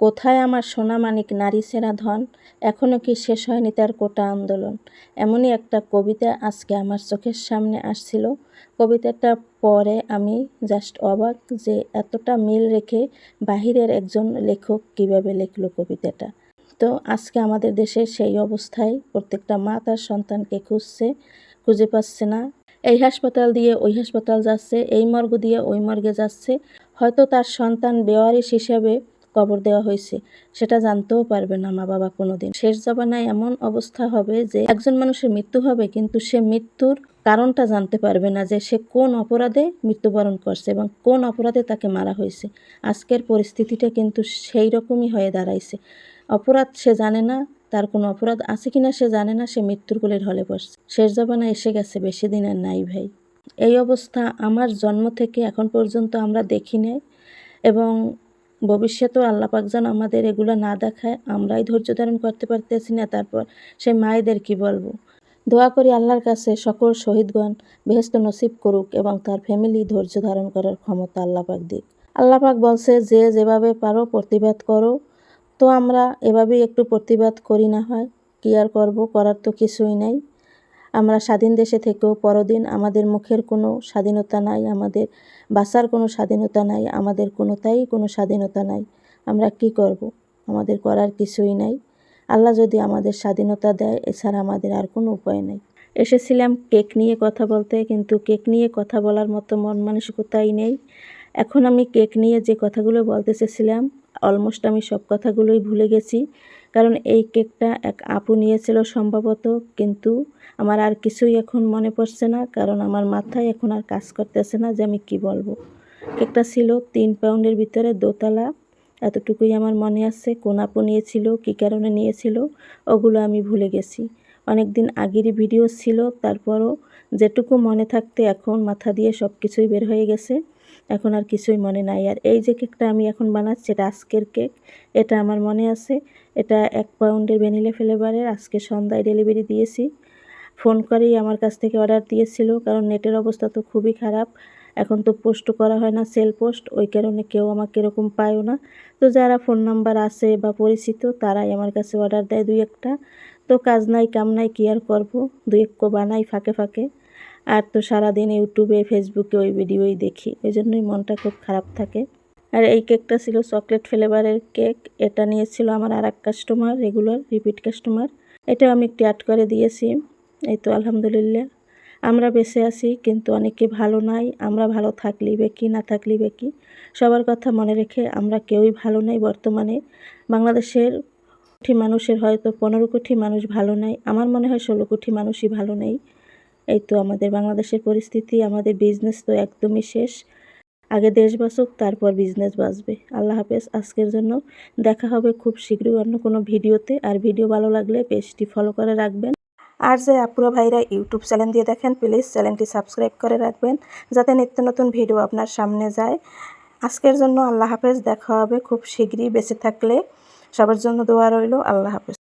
কোথায় আমার সোনামানিক নারী সেরা ধন? এখনও কি শেষ হয়নি তার কোটা আন্দোলন? এমনই একটা কবিতা আজকে আমার চোখের সামনে আসছিল। কবিতাটা পরে আমি জাস্ট অবাক যে এতটা মিল রেখে বাহিরের একজন লেখক কীভাবে লিখলো কবিতাটা। তো আজকে আমাদের দেশে সেই অবস্থায় প্রত্যেকটা মা তার সন্তানকে খুঁজছে, খুঁজে পাচ্ছে না। এই হাসপাতাল দিয়ে ওই হাসপাতাল যাচ্ছে, এই মর্গ দিয়ে ওই মর্গে যাচ্ছে। হয়তো তার সন্তান বেওয়ারিশ হিসাবে কবর দেওয়া হয়েছে, সেটা জানতেও পারবে না মা বাবা কোনোদিন। শেষ জবানায় এমন অবস্থা হবে যে একজন মানুষের মৃত্যু হবে, কিন্তু সে মৃত্যুর কারণটা জানতে পারবে না যে সে কোন অপরাধে মৃত্যুবরণ করছে এবং কোন অপরাধে তাকে মারা হয়েছে। আজকের পরিস্থিতিটা কিন্তু সেই রকমই হয়ে দাঁড়াইছে। অপরাধ সে জানে না, তার কোনো অপরাধ আছে কিনা সে জানে না, সে মৃত্যুর কোলে ঢলে পড়ছে। শেষ জবানা এসে গেছে, বেশি দিনের নাই ভাই। এই অবস্থা আমার জন্ম থেকে এখন পর্যন্ত আমরা দেখি নাই এবং ভবিষ্যতেও আল্লাপাক যেন আমাদের এগুলো না দেখায়, আমরাই ধৈর্য ধারণ করতে পারতেছি না, তারপর সেই মায়েদের কি বলব? দোয়া করি আল্লাহর কাছে সকল শহীদগণ বেহেস্ত নসিব করুক এবং তার ফ্যামিলি ধৈর্য ধারণ করার ক্ষমতা আল্লাপাক দিক। আল্লাপাক বলছে, যে যেভাবে পারো প্রতিবাদ করো। তো আমরা এভাবেই একটু প্রতিবাদ করি না হয়, কী আর করব, করার তো কিছুই নাই। আমরা স্বাধীন দেশে থেকেও পরদিন আমাদের মুখের কোনো স্বাধীনতা নাই, আমাদের বাঁচার কোনো স্বাধীনতা নাই, আমাদের কোনোটাই কোনো স্বাধীনতা নাই। আমরা কি করব? আমাদের করার কিছুই নাই। আল্লাহ যদি আমাদের স্বাধীনতা দেয়, এছাড়া আমাদের আর কোনো উপায় নেই। এসেছিলাম কেক নিয়ে কথা বলতে, কিন্তু কেক নিয়ে কথা বলার মতো মন মানসিকতাই নেই। এখন আমি কেক নিয়ে যে কথাগুলো বলতে চেয়েছিলাম অলমোস্ট আমি সব কথাগুলোই ভুলে গেছি। কারণ এই কেকটা এক আপু নিয়েছিল সম্ভবত, কিন্তু আমার আর কিছুই এখন মনে পড়ছে না, কারণ আমার মাথায় এখন আর কাজ করতেছে না যে আমি কি বলব। কেকটা ছিল তিন পাউন্ডের ভিতরে দোতলা। এতটুকুই আমার মনে আছে, কোন আপু নিয়েছিল, কী কারণে নিয়েছিল, ওগুলো আমি ভুলে গেছি। অনেক দিন আগেরই ভিডিও ছিল, তারপরও যেটুকু মনে থাকতে এখন মাথা দিয়ে সব কিছুই বের হয়ে গেছে। এখন আর কিছুই মনে নাই। আর এই যে কেকটা আমি এখন বানাচ্ছি, এটা আজকের কেক। এটা আমার মনে আছে, এটা এক পাউন্ডের ভ্যানিলা ফ্লেভারের। আজকে সন্ধ্যায় ডেলিভারি দিয়েছি। ফোন করেই আমার কাছ থেকে অর্ডার দিয়েছিল, কারণ নেটের অবস্থা তো খুবই খারাপ। এখন তো পোস্ট করা হয় না, সেল পোস্ট, ওই কারণে কেউ আমাকে এরকম পায়ও না। তো যারা ফোন নাম্বার আছে বা পরিচিত, তারাই আমার কাছে অর্ডার দেয় দুই একটা। তো কাজ নাই, কাম নাই, কি আর করব? দুই এক বানাই ফাঁকে ফাঁকে। আর তো সারাদিন ইউটিউবে, ফেসবুকে ওই ভিডিওই দেখি। ওই জন্যই মনটা খুব খারাপ থাকে। আর এই কেকটা ছিল চকলেট ফ্লেভারের কেক। এটা নিয়েছিল আমার আর এক কাস্টমার রেগুলার রিপিট কাস্টমার এটাও আমি একটু অ্যাড করে দিয়েছি। এই তো আলহামদুলিল্লাহ। আমরা বেঁচে আছি, কিন্তু অনেকে ভালো নাই। আমরা ভালো থাকলি বেকি না থাকলি বেকি সবার কথা মনে রেখে আমরা কেউই ভালো নাই বর্তমানে। বাংলাদেশের কোটি মানুষের হয়তো পনেরো কোটি মানুষ ভালো নাই। আমার মনে হয় ষোলো কোটি মানুষই ভালো নেই। এই তো আমাদের বাংলাদেশের পরিস্থিতি, আমাদের বিজনেস তো একদমই শেষ। আগে দেশ বাঁচুক, তারপর বিজনেস বাঁচবে। আল্লাহ হাফেজ, আজকের জন্য দেখা হবে খুব শীঘ্রই অন্য কোনো ভিডিওতে। আর ভিডিও ভালো লাগলে পেজটি ফলো করে রাখবেন। আর যে আপুরা ভাইরা ইউটিউব চ্যানেল দিয়ে দেখেন প্লিজ চ্যানেলটি সাবস্ক্রাইব করে রাখবেন, যাতে নিত্য নতুন ভিডিও আপনার সামনে যায়। আজকের জন্য আল্লাহ হাফেজ, দেখা হবে খুব শীঘ্রই। বেঁচে থাকলে সবার জন্য দোয়া রইল। আল্লাহ হাফেজ।